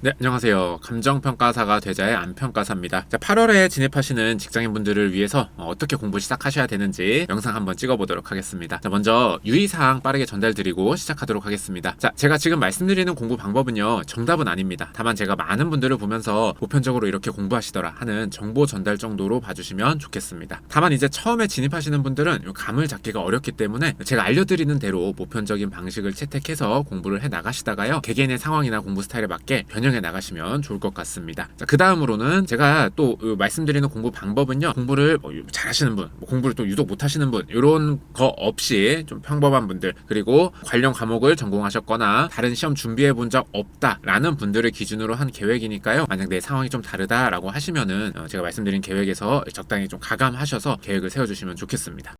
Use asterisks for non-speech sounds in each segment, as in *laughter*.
네, 안녕하세요. 감정평가사가 되자의 안평가사입니다. 자, 8월에 진입하시는 직장인분들을 위해서 어, 어떻게 공부 시작하셔야 되는지 영상 한번 찍어보도록 하겠습니다. 자, 먼저 유의사항 빠르게 전달드리고 시작하도록 하겠습니다. 자, 제가 지금 말씀드리는 공부 방법은요, 정답은 아닙니다. 다만 제가 많은 분들을 보면서 보편적으로 이렇게 공부하시더라 하는 정보 전달 정도로 봐주시면 좋겠습니다. 다만 이제 처음에 진입하시는 분들은 요 감을 잡기가 어렵기 때문에 제가 알려드리는 대로 보편적인 방식을 채택해서 공부를 해 나가시다가요, 개개인의 상황이나 공부 스타일에 맞게 변형 해 나가시면 좋을 것 같습니다. 자, 그 다음으로는 제가 또 어, 말씀드리는 공부 방법은요, 공부를 뭐 잘하시는 분, 뭐 공부를 또 유독 못하시는 분, 이런 거 없이 좀 평범한 분들, 그리고 관련 과목을 전공하셨거나 다른 시험 준비해 본 적 없다라는 분들을 기준으로 한 계획이니까요. 만약 내 상황이 좀 다르다라고 하시면은 어, 제가 말씀드린 계획에서 적당히 좀 가감하셔서 계획을 세워주시면 좋겠습니다.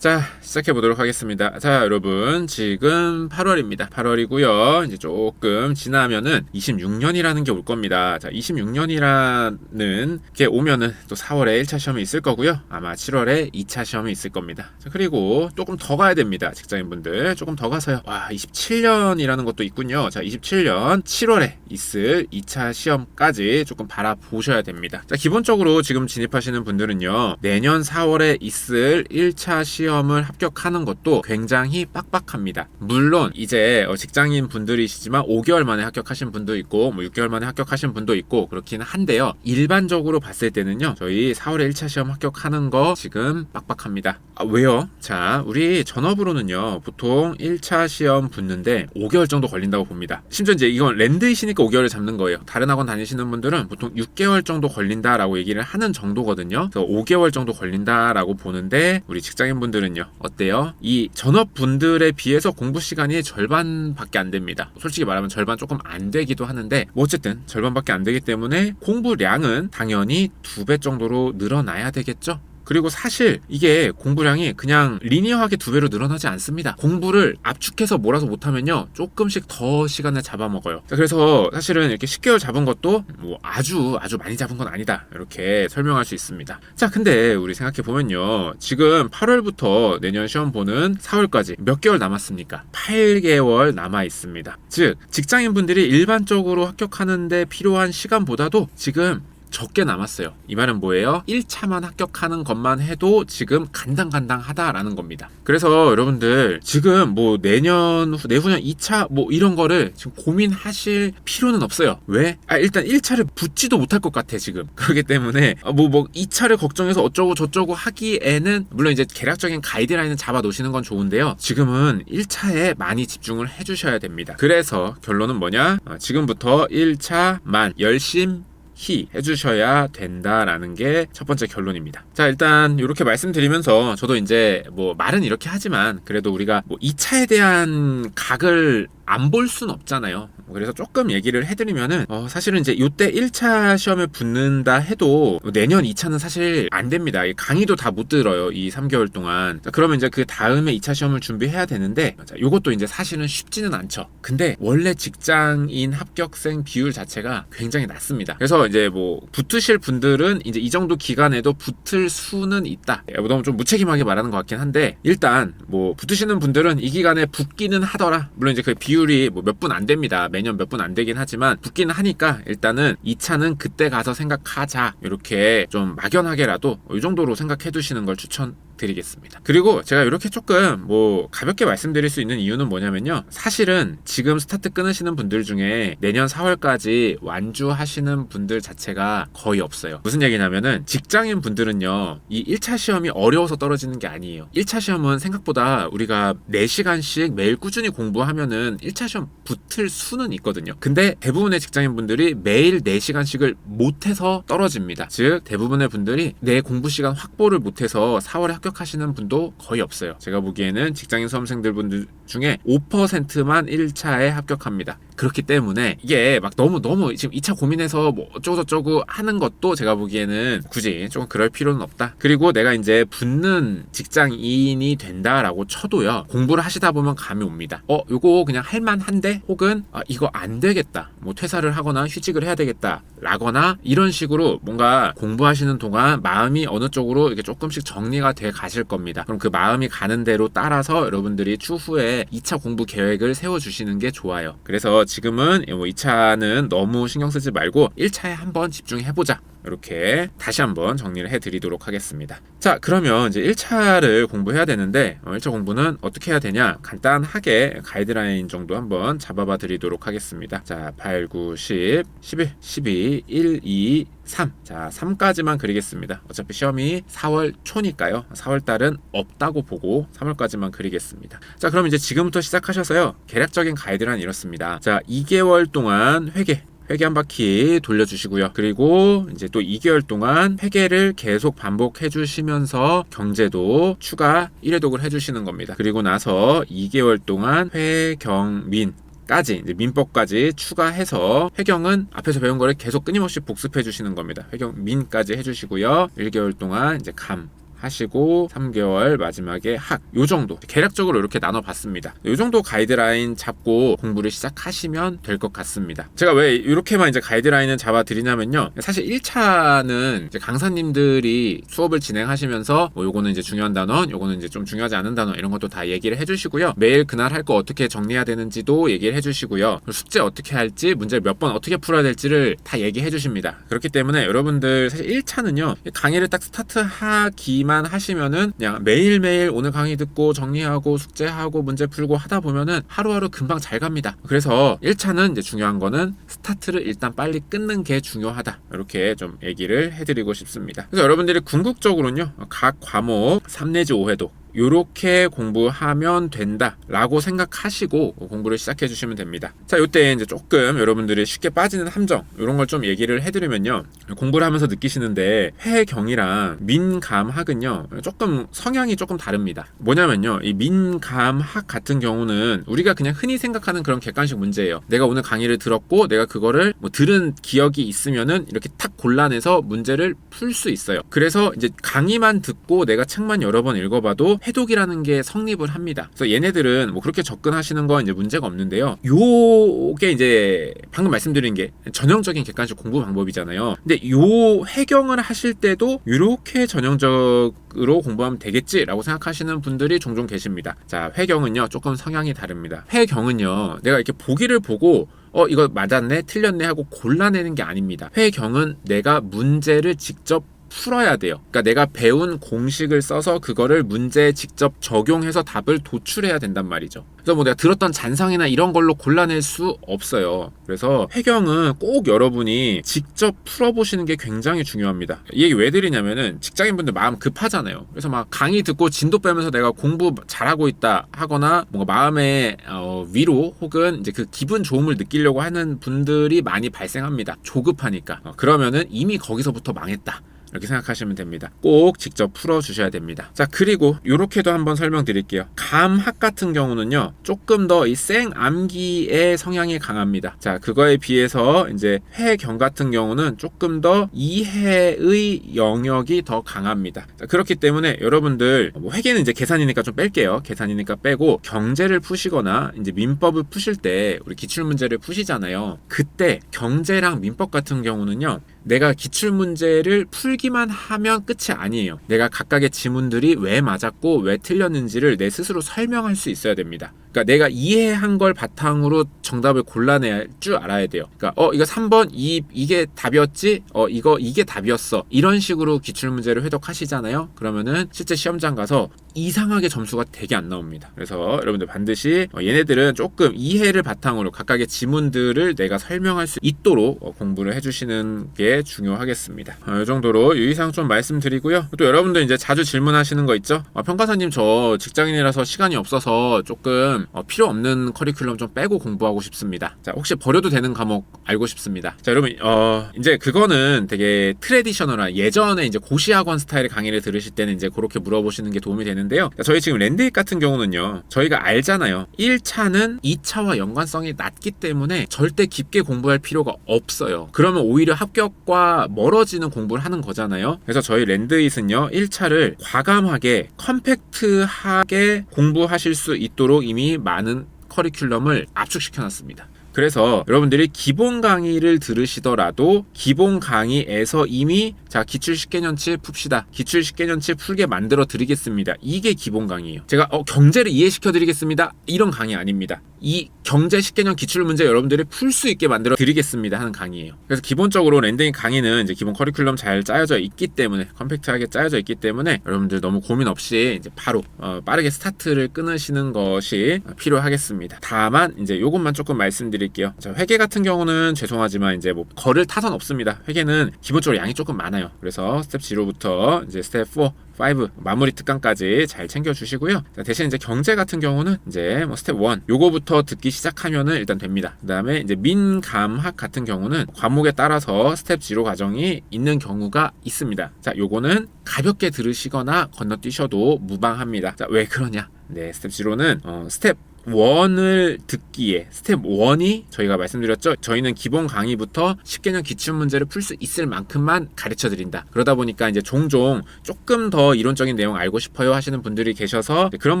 자, 시작해 보도록 하겠습니다. 자, 여러분, 지금 8월입니다. 8월이고요. 이제 조금 지나면은 26년이라는 게 올 겁니다. 자, 26년이라는 게 오면은 또 4월에 1차 시험이 있을 거고요. 아마 7월에 2차 시험이 있을 겁니다. 자, 그리고 조금 더 가야 됩니다. 직장인분들. 조금 더 가서요. 와, 27년이라는 것도 있군요. 자, 27년 7월에 있을 2차 시험까지 조금 바라보셔야 됩니다. 자, 기본적으로 지금 진입하시는 분들은요. 내년 4월에 있을 1차 시험 을 합격하는 것도 굉장히 빡빡합니다. 물론 이제 어, 직장인 분들이시지만 5개월 만에 합격하신 분도 있고 뭐 6개월 만에 합격하신 분도 있고 그렇기는 한데요. 일반적으로 봤을 때는요. 저희 4월에 1차 시험 합격하는 거 지금 빡빡합니다. 아, 왜요? 자, 우리 전업으로는요. 보통 1차 시험 붙는데 5개월 정도 걸린다고 봅니다. 심지어 이제 이건 랜드이시니까 5개월을 잡는 거예요. 다른 학원 다니시는 분들은 보통 6개월 정도 걸린다라고 얘기를 하는 정도거든요. 그래서 5개월 정도 걸린다라고 보는데 우리 직장인 분들은 요. 어때요? 이 전업 분들에 비해서 공부 시간이 절반밖에 안 됩니다. 솔직히 말하면 절반 조금 안 되기도 하는데 뭐 어쨌든 절반밖에 안 되기 때문에 공부량은 당연히 두 배 정도로 늘어나야 되겠죠. 그리고 사실 이게 공부량이 그냥 리니어하게 두 배로 늘어나지 않습니다. 공부를 압축해서 몰아서 못하면요. 조금씩 더 시간을 잡아먹어요. 자, 그래서 사실은 이렇게 10개월 잡은 것도 뭐 아주 아주 많이 잡은 건 아니다. 이렇게 설명할 수 있습니다. 자, 근데 우리 생각해 보면요. 지금 8월부터 내년 시험 보는 4월까지 몇 개월 남았습니까? 8개월 남아 있습니다. 즉, 직장인분들이 일반적으로 합격하는데 필요한 시간보다도 지금 적게 남았어요. 이 말은 뭐예요? 1차만 합격하는 것만 해도 지금 간당간당하다라는 겁니다. 그래서 여러분들 지금 뭐 내년 후, 내후년 2차 뭐 이런 거를 지금 고민하실 필요는 없어요. 왜? 아, 일단 1차를 붙지도 못할 것 같아, 지금. *laughs* 그렇기 때문에 뭐, 뭐 2차를 걱정해서 어쩌고 저쩌고 하기에는 물론 이제 계략적인 가이드라인을 잡아 놓으시는 건 좋은데요. 지금은 1차에 많이 집중을 해 주셔야 됩니다. 그래서 결론은 뭐냐? 어, 지금부터 1차만 열심 히히 해주셔야 된다라는 게 첫 번째 결론입니다. 자, 일단 이렇게 말씀드리면서 저도 이제 뭐 말은 이렇게 하지만 그래도 우리가 뭐 2차에 대한 각을 안 볼 순 없잖아요. 그래서 조금 얘기를 해드리면은 어, 사실은 이제 이때 1차 시험에 붙는다 해도 내년 2차는 사실 안 됩니다. 이 강의도 다 못 들어요. 이 3개월 동안. 자, 그러면 이제 그 다음에 2차 시험을 준비해야 되는데 자, 이것도 이제 사실은 쉽지는 않죠. 근데 원래 직장인 합격생 비율 자체가 굉장히 낮습니다. 그래서 이제 뭐 붙으실 분들은 이제 이 정도 기간에도 붙을 수는 있다. 예, 너무 좀 무책임하게 말하는 것 같긴 한데 일단 뭐 붙으시는 분들은 이 기간에 붙기는 하더라. 물론 이제 그 비율 이 뭐 몇 분 안 됩니다. 매년 몇 분 안 되긴 하지만 붙기는 하니까 일단은 2차는 그때 가서 생각하자. 이렇게 좀 막연하게라도 이 정도로 생각해 두시는 걸 추천 드리겠습니다. 그리고 제가 이렇게 조금 뭐 가볍게 말씀드릴 수 있는 이유는 뭐냐면요. 사실은 지금 스타트 끊으시는 분들 중에 내년 4월까지 완주하시는 분들 자체가 거의 없어요. 무슨 얘기냐면은 직장인 분들은요. 이 1차 시험이 어려워서 떨어지는 게 아니에요. 1차 시험은 생각보다 우리가 4시간씩 매일 꾸준히 공부하면은 1차 시험 붙을 수는 있거든요. 근데 대부분의 직장인 분들이 매일 4시간씩을 못해서 떨어집니다. 즉 대부분의 분들이 내 공부 시간 확보를 못해서 4월에 합격 하시는 분도 거의 없어요. 제가 보기에는 직장인 수험생들 분들 중에 5%만 1차에 합격합니다. 그렇기 때문에 이게 막 너무 너무 지금 2차 고민해서 뭐 어쩌고저쩌고 하는 것도 제가 보기에는 굳이 조금 그럴 필요는 없다. 그리고 내가 이제 붙는 직장인이 된다라고 쳐도요. 공부를 하시다 보면 감이 옵니다. 어, 요거 그냥 할만한데 혹은 아, 이거 안 되겠다. 뭐 퇴사를 하거나 휴직을 해야 되겠다. 라거나 이런 식으로 뭔가 공부하시는 동안 마음이 어느 쪽으로 이렇게 조금씩 정리가 돼 가실 겁니다. 그럼 그 마음이 가는 대로 따라서 여러분들이 추후에 2차 공부 계획을 세워 주시는 게 좋아요. 그래서 지금은 뭐 2차는 너무 신경 쓰지 말고 1차에 한번 집중해 보자. 이렇게 다시 한번 정리를 해 드리도록 하겠습니다. 자, 그러면 이제 1차를 공부해야 되는데, 어, 1차 공부는 어떻게 해야 되냐? 간단하게 가이드라인 정도 한번 잡아봐 드리도록 하겠습니다. 자, 8, 9, 10, 11, 12, 1, 2, 3. 자, 3까지만 그리겠습니다. 어차피 시험이 4월 초니까요. 4월 달은 없다고 보고 3월까지만 그리겠습니다. 자, 그럼 이제 지금부터 시작하셔서요. 계략적인 가이드란 이렇습니다. 자, 2개월 동안 회계 회계 한 바퀴 돌려주시고요. 그리고 이제 또 2개월 동안 회계를 계속 반복해 주시면서 경제도 추가 1회독을 해주시는 겁니다. 그리고 나서 2개월 동안 회경민 까지 민법까지 추가해서 회경은 앞에서 배운 거를 계속 끊임없이 복습해 주시는 겁니다. 회경 민까지 해주시고요. 1개월 동안 이제 감 하시고 3개월 마지막에 학. 요 정도. 계략적으로 이렇게 나눠 봤습니다. 요 정도 가이드라인 잡고 공부를 시작하시면 될 것 같습니다. 제가 왜 이렇게만 이제 가이드라인을 잡아 드리냐면요. 사실 1차는 이제 강사님들이 수업을 진행하시면서 뭐 요거는 이제 중요한 단원, 요거는 이제 좀 중요하지 않은 단원 이런 것도 다 얘기를 해 주시고요. 매일 그날 할 거 어떻게 정리해야 되는지도 얘기를 해 주시고요. 숙제 어떻게 할지, 문제를 몇번 어떻게 풀어야 될지를 다 얘기해 주십니다. 그렇기 때문에 여러분들 사실 1차는요. 강의를 딱 스타트하기만 만 하시면은 그냥 매일매일 오늘 강의 듣고 정리하고 숙제하고 문제 풀고 하다 보면은 하루하루 금방 잘 갑니다. 그래서 1차는 이제 중요한 거는 스타트를 일단 빨리 끊는 게 중요하다. 이렇게 좀 얘기를 해드리고 싶습니다. 그래서 여러분들이 궁극적으로는요, 각 과목 3 내지 5회도 요렇게 공부하면 된다라고 생각하시고 공부를 시작해 주시면 됩니다. 자, 요때 이제 조금 여러분들이 쉽게 빠지는 함정 이런 걸 좀 얘기를 해드리면요. 공부를 하면서 느끼시는데 회경이랑 민감학은요 조금 성향이 조금 다릅니다. 뭐냐면요, 이 민감학 같은 경우는 우리가 그냥 흔히 생각하는 그런 객관식 문제예요. 내가 오늘 강의를 들었고 내가 그거를 뭐 들은 기억이 있으면은 이렇게 탁 골라내서 문제를 풀 수 있어요. 그래서 이제 강의만 듣고 내가 책만 여러 번 읽어봐도 해독이라는 게 성립을 합니다. 그래서 얘네들은 뭐 그렇게 접근하시는 건 이제 문제가 없는데요. 요게 이제 방금 말씀드린 게 전형적인 객관식 공부 방법이잖아요. 근데 요 해경을 하실 때도 이렇게 전형적으로 공부하면 되겠지라고 생각하시는 분들이 종종 계십니다. 자, 회경은요 조금 성향이 다릅니다. 회경은요 내가 이렇게 보기를 보고 어 이거 맞았네 틀렸네 하고 골라내는 게 아닙니다. 회경은 내가 문제를 직접 풀어야 돼요. 그러니까 내가 배운 공식을 써서 그거를 문제에 직접 적용해서 답을 도출해야 된단 말이죠. 그래서 뭐 내가 들었던 잔상이나 이런 걸로 골라낼 수 없어요. 그래서 해경은 꼭 여러분이 직접 풀어보시는 게 굉장히 중요합니다. 이 얘기 왜 드리냐면은 직장인분들 마음 급하잖아요. 그래서 막 강의 듣고 진도 빼면서 내가 공부 잘하고 있다 하거나 뭔가 마음의 어, 위로 혹은 이제 그 기분 좋음을 느끼려고 하는 분들이 많이 발생합니다. 조급하니까. 어, 그러면은 이미 거기서부터 망했다. 이렇게 생각하시면 됩니다. 꼭 직접 풀어 주셔야 됩니다. 자, 그리고 이렇게도 한번 설명드릴게요. 감학 같은 경우는요. 조금 더 이 생암기의 성향이 강합니다. 자, 그거에 비해서 이제 회경 같은 경우는 조금 더 이해의 영역이 더 강합니다. 자, 그렇기 때문에 여러분들 뭐 회계는 이제 계산이니까 좀 뺄게요. 계산이니까 빼고 경제를 푸시거나 이제 민법을 푸실 때 우리 기출 문제를 푸시잖아요. 그때 경제랑 민법 같은 경우는요. 내가 기출 문제를 풀기만 하면 끝이 아니에요. 내가 각각의 지문들이 왜 맞았고 왜 틀렸는지를 내 스스로 설명할 수 있어야 됩니다. 그러니까 내가 이해한 걸 바탕으로 정답을 골라낼 줄 알아야 돼요. 그러니까 어 이거 3번 이 이게 답이었지? 어 이거 이게 답이었어. 이런 식으로 기출 문제를 회독하시잖아요. 그러면은 실제 시험장 가서 이상하게 점수가 되게 안 나옵니다. 그래서 여러분들 반드시 어, 얘네들은 조금 이해를 바탕으로 각각의 지문들을 내가 설명할 수 있도록 어, 공부를 해주시는 게 중요하겠습니다. 어, 이 정도로 유의사항 좀 말씀드리고요. 또 여러분들 이제 자주 질문하시는 거 있죠? 어, 평가사님 저 직장인이라서 시간이 없어서 조금 어, 필요 없는 커리큘럼 좀 빼고 공부하고 싶습니다. 자, 혹시 버려도 되는 과목 알고 싶습니다. 자, 여러분, 어, 이제 그거는 되게 트레디셔널한 예전에 이제 고시학원 스타일의 강의를 들으실 때는 이제 그렇게 물어보시는 게 도움이 되는데요. 자, 저희 지금 랜드익 같은 경우는요, 저희가 알잖아요. 1차는 2차와 연관성이 낮기 때문에 절대 깊게 공부할 필요가 없어요. 그러면 오히려 합격과 멀어지는 공부를 하는 거잖아요. 그래서 저희 랜드잇은요, 1차를 과감하게 컴팩트하게 공부하실 수 있도록 이미 많은 커리큘럼을 압축시켜 놨습니다. 그래서 여러분들이 기본 강의를 들으시더라도 기본 강의에서 이미 자 기출 10개년치 풉시다. 기출 10개년치 풀게 만들어 드리겠습니다. 이게 기본 강의예요. 제가 어, 경제를 이해시켜 드리겠습니다. 이런 강의 아닙니다. 이 경제 10개년 기출 문제 여러분들이 풀 수 있게 만들어 드리겠습니다 하는 강의예요. 그래서 기본적으로 랜딩 강의는 이제 기본 커리큘럼 잘 짜여져 있기 때문에 컴팩트하게 짜여져 있기 때문에 여러분들 너무 고민 없이 이제 바로 어, 빠르게 스타트를 끊으시는 것이 필요하겠습니다. 다만 이제 요것만 조금 말씀드릴게요. 자, 회계 같은 경우는 죄송하지만 이제 뭐 거를 타선 없습니다. 회계는 기본적으로 양이 조금 많아요. 그래서 스텝 0부터 이제 스텝 4 5 마무리 특강까지 잘 챙겨 주시고요. 대신 이제 경제 같은 경우는 이제 뭐 스텝 1 요거부터 듣기 시작하면은 일단 됩니다. 그 다음에 이제 민감학 같은 경우는 과목에 따라서 스텝 0 과정이 있는 경우가 있습니다. 자, 요거는 가볍게 들으시거나 건너뛰셔도 무방합니다. 자, 왜 그러냐? 네, 스텝 0는 어, 스텝 1을 듣기에 스텝 1이 저희가 말씀드렸죠. 저희는 기본 강의부터 10개년 기출 문제를 풀 수 있을 만큼만 가르쳐 드린다. 그러다 보니까 이제 종종 조금 더 이론적인 내용 알고 싶어요 하시는 분들이 계셔서 그런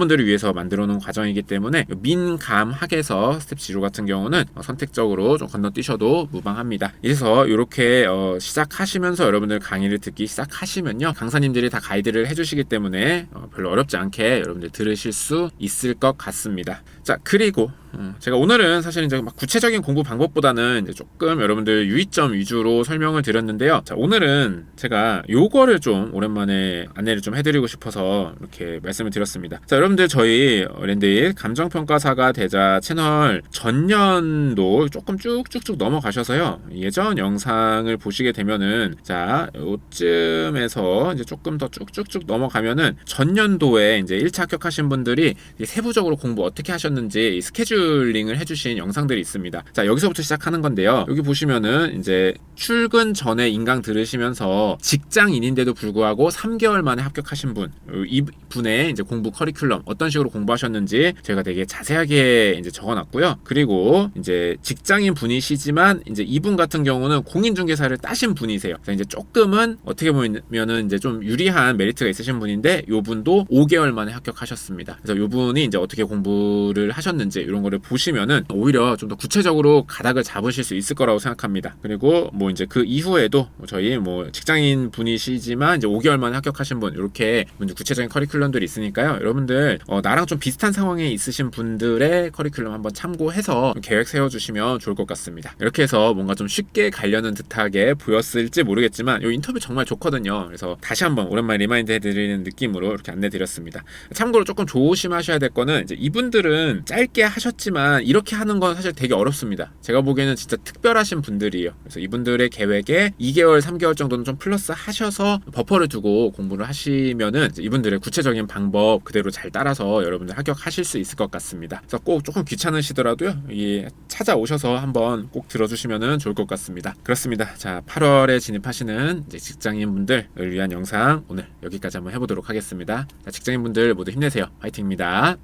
분들을 위해서 만들어 놓은 과정이기 때문에 민감학에서 스텝 0 같은 경우는 선택적으로 좀 건너뛰셔도 무방합니다. 그래서 이렇게 어 시작하시면서 여러분들 강의를 듣기 시작하시면요. 강사님들이 다 가이드를 해주시기 때문에 어 별로 어렵지 않게 여러분들 들으실 수 있을 것 같습니다. 자 그리고 어, 제가 오늘은 사실 이제 막 구체적인 공부 방법보다는 이제 조금 여러분들 유의점 위주로 설명을 드렸는데요. 자, 오늘은 제가 요거를 좀 오랜만에 안내를 좀 해드리고 싶어서 이렇게 말씀을 드렸습니다. 자, 여러분들 저희 랜드일 감정평가사가 되자 채널 전년도 조금 쭉쭉쭉 넘어가셔서요. 예전 영상을 보시게 되면은 자, 요쯤에서 이제 조금 더 쭉쭉쭉 넘어가면은 전년도에 이제 1차 합격하신 분들이 세부적으로 공부 어떻게 하셨는지 스케줄 스케줄링을 해주신 영상들이 있습니다. 자 여기서부터 시작하는 건데요. 여기 보시면은 이제 출근 전에 인강 들으시면서 직장인인데도 불구하고 3개월 만에 합격하신 분, 이 분의 이제 공부 커리큘럼 어떤 식으로 공부하셨는지 제가 되게 자세하게 이제 적어놨고요. 그리고 이제 직장인 분이시지만 이제 이분 같은 경우는 공인중개사를 따신 분이세요. 이제 조금은 어떻게 보면은 이제 좀 유리한 메리트가 있으신 분인데 요 분도 5개월 만에 합격하셨습니다. 그래서 요 분이 이제 어떻게 공부를 하셨는지 이런 거를 보시면은 오히려 좀 더 구체적으로 가닥을 잡으실 수 있을 거라고 생각합니다. 그리고 뭐 이제 그 이후에도 저희 뭐 직장인 분이시지만 이제 5개월 만에 합격하신 분 이렇게 이제 구체적인 커리큘럼들이 있으니까요. 여러분들 어, 나랑 좀 비슷한 상황에 있으신 분들의 커리큘럼 한번 참고해서 계획 세워주시면 좋을 것 같습니다. 이렇게 해서 뭔가 좀 쉽게 가려는 듯하게 보였을지 모르겠지만 이 인터뷰 정말 좋거든요. 그래서 다시 한번 오랜만에 리마인드 해드리는 느낌으로 이렇게 안내드렸습니다. 참고로 조금 조심하셔야 될 거는 이제 이분들은 짧게 하셨 지만 이렇게 하는 건 사실 되게 어렵습니다. 제가 보기에는 진짜 특별하신 분들이에요. 그래서 이분들의 계획에 2개월, 3개월 정도는 좀 플러스 하셔서 버퍼를 두고 공부를 하시면은 이분들의 구체적인 방법 그대로 잘 따라서 여러분들 합격하실 수 있을 것 같습니다. 그래서 꼭 조금 귀찮으시더라도요. 이 찾아오셔서 한번 꼭 들어주시면 좋을 것 같습니다. 그렇습니다. 자, 8월에 진입하시는 직장인분들을 위한 영상 오늘 여기까지 한번 해보도록 하겠습니다. 자, 직장인분들 모두 힘내세요. 화이팅입니다.